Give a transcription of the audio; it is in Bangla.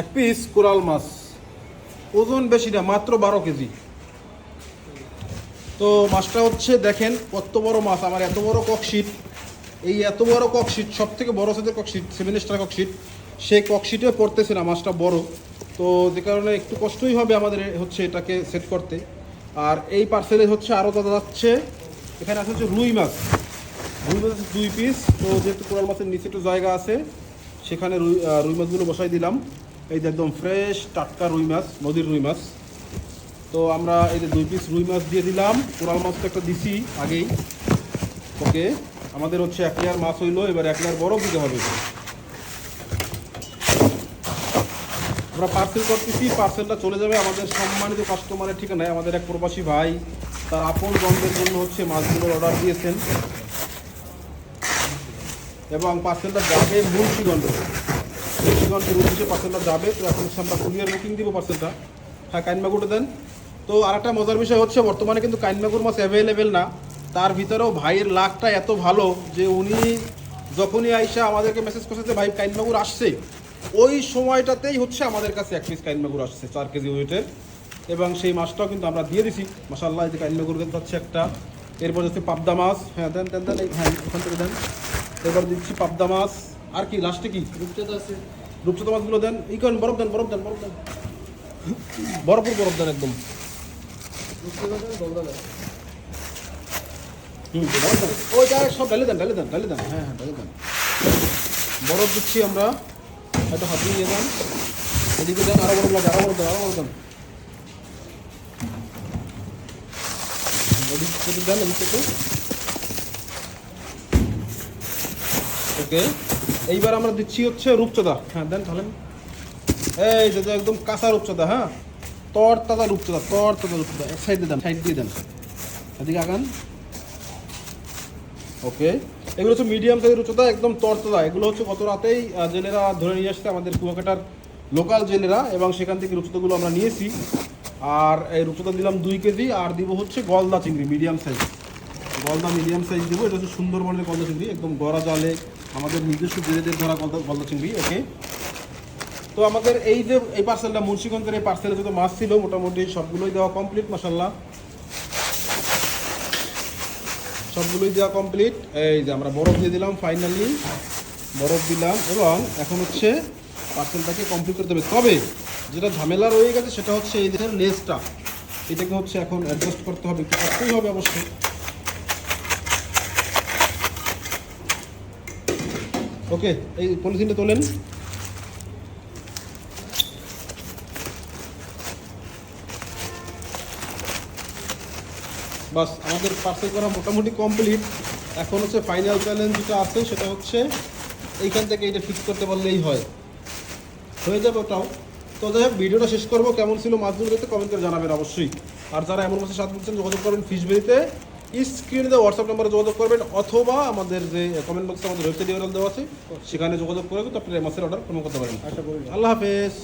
এক পিস কোরাল মাছ। ওজন বেশি না, মাত্র বারো কেজি। তো মাছটা হচ্ছে, দেখেন, কত বড় মাছ, আমার এত বড় ককশিট এই এত বড় ককশিট সব থেকে বড় সাইজের ককশিট সেভেন স্টার ককশিট সেই ককশিটে পড়তেছে না, মাছটা বড়। তো যে কারণে একটু কষ্টই হবে আমাদের হচ্ছে এটাকে সেট করতে। আর এই পার্সেলে হচ্ছে আরও দাদা যাচ্ছে, এখানে আছে হচ্ছে রুই মাছ। রুই মাছ দুই পিস তো যেহেতু কোরাল মাছের নিচে একটু জায়গা আছে, সেখানে রুই রুই মাছগুলো বসাই দিলাম। এই যে একদম ফ্রেশ টাটকা রুই মাছ, নদীর রুই মাছ। তো আমরা এই যে দুই পিস রুই মাছ দিয়ে দিলাম। কোরাল মাছ তো একটা দিছি আগেই। ওকে, আমাদের হচ্ছে এক লেয়ার মাছ হইল, এবার এক লেয়ার বরফ দিতে হবে। আমরা পার্সেল করতেছি পার্সেলটা চলে যাবে আমাদের সম্মানিত কাস্টমারের ঠিকানায়, আমাদের এক প্রবাসী ভাই। তার আপন বন্ধের জন্য হচ্ছে মাছগুলোর অর্ডার দিয়েছেন। এবং পার্সেলটা যাবে মুন্সিগঞ্জ। মুন্সিগঞ্জের উদ্দেশ্যে পার্সেলটা যাবে, তো এখন হচ্ছে আমরা কুরিয়ার বুকিং দিব পার্সেলটা হ্যাঁ কাইনমাগুটা দেন। তো আর একটা মজার বিষয় হচ্ছে, বর্তমানে কিন্তু কাইনমাগুর মাছ অ্যাভেলেবেল না। তার ভিতরেও ভাইয়ের লাকটা এত ভালো যে উনি যখনই আইসা আমাদেরকে মেসেজ করছে যে, ভাই, কাইনমাগুর আসছে। ওই সময়টাতেই হচ্ছে আমাদের কাছে এক পিস কাইনমাগুর আসছে, চার কেজি ওয়েটের এবং সেই মাছটাও কিন্তু আমরা দিয়ে দিছি। মাসাল্লাহ এই যে কাইনমাগুর কিন্তু হচ্ছে একটা। এরপর হচ্ছে পাবদা মাছ। হ্যাঁ দেন দেন দেন, এই হ্যাঁ ওখান থেকে দেন। এবার দিচ্ছি পাবদা মাছ। আর কি লাস্টে কি? রূপচাঁদা আছে। রূপচাঁদা মাছগুলো দেন। এই করেন বরফ দেন বরফ দেন বরফ দেন। বরফুর বরফ দেন একদম। বরফ ওই যা সব ঢালে দেন ঢালে দেন ঢালে দেন। হ্যাঁ হ্যাঁ ঢালে দেন। বরফ দিচ্ছি আমরা। একটু হাত দিয়ে দেন এদিকে দেন আরও বরফ লাগে আরও বরফ দেন আরও বরফ দেন। এদিক থেকে দেন এদিক থেকে। ওকে। এইবার আমরা দিচ্ছি হচ্ছে রূপচাঁদা। হ্যাঁ দেন ঢালেন এই যে একদম কাঁচা রূপচাঁদা হ্যাঁ? তর তাজা রূপচাঁদা, তর তাজা রূপচাঁদা। এক সাইড দিয়ে দেন সাইড দিয়ে দেন। এদিকে আগান। ওকে। এগুলো হচ্ছে মিডিয়াম সাইজের উচ্চতা একদম তরতলা এগুলো হচ্ছে গত রাতেই জেলেরা ধরে নিয়ে আসছে আমাদের কুয়াকাটার লোকাল জেলেরা, এবং সেখান থেকে রূপচাঁদাগুলো আমরা নিয়েছি। আর এই রূপচাঁদা দিলাম দুই কেজি, আর দিব হচ্ছে গলদা চিংড়ি মিডিয়াম সাইজ গলদা মিডিয়াম সাইজ দেবো, এটা হচ্ছে সুন্দরবনের গলদা চিংড়ি, একদম গড়া জালে, আমাদের নিজস্ব জেলেদের ধরা গলদা গলদা চিংড়ি ওকে তো আমাদের এই যে এই পার্সেলটা মুন্সিগঞ্জের এই পার্সেলে যত মাছ ছিল, মোটামুটি সবগুলোই দেওয়া কমপ্লিট মাসাল্লাহ সবগুলোই দেওয়া কমপ্লিট এই যে আমরা বরফ দিয়ে দিলাম ফাইনালি বরফ দিলাম, এবং এখন হচ্ছে পার্সেলটাকে কমপ্লিট করতে হবে। তবে যেটা ঝামেলা রয়ে গেছে, সেটা হচ্ছে এই দেশের লেসটা এটাকে হচ্ছে এখন অ্যাডজাস্ট করতে হবে, একটু করতেই হবে অবশ্যই। ওকে, এই পলিথিনটা তোলেন। বাস, আমাদের পার্সেল করা মোটামুটি কমপ্লিট এখন হচ্ছে ফাইনাল চ্যালেঞ্জ যেটা আছে, সেটা হচ্ছে এইখান থেকে এটা ফিক্স করতে পারলেই হয়। হয়ে যাবে ওটাও। তো যাই হোক, ভিডিওটা শেষ করব। কেমন ছিল মাছগুলো দেখতে কমেন্ট করে জানাবেন অবশ্যই। আর যারা এমন মাছের সাথে বুঝছেন, যোগাযোগ করবেন ফিশবেরিতে। স্ক্রিনে দেওয়া হোয়াটসঅ্যাপ নাম্বারে যোগাযোগ করবেন অথবা আমাদের যে কমেন্ট বক্সে আমাদের ওয়েবসাইট ইউরাল দেওয়া আছে সেখানে যোগাযোগ করে কিন্তু আপনি মাসের অর্ডার অর্ডার করতে পারেন। করি আল্লাহ হাফেজ।